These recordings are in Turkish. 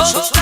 solta.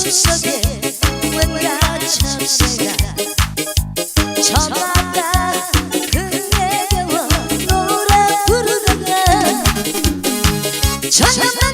추석에 왜가 참새가 저마다 그대와 노래 부르다가 저녁마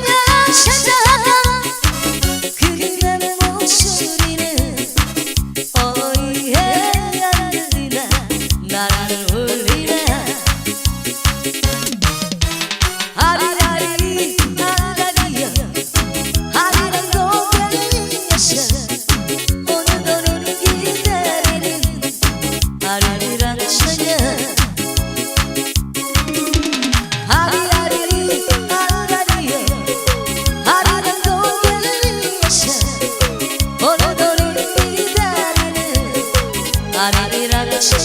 Harbi rakçı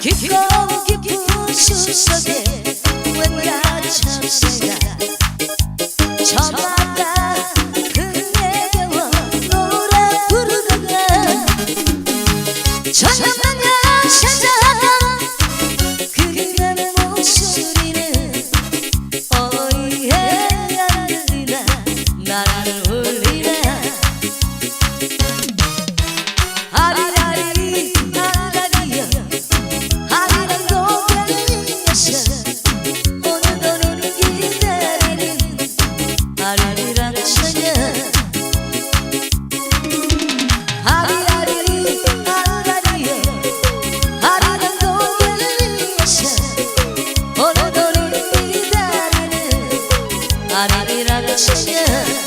Keep going, keep pushing, so get when Abi bir akışıyor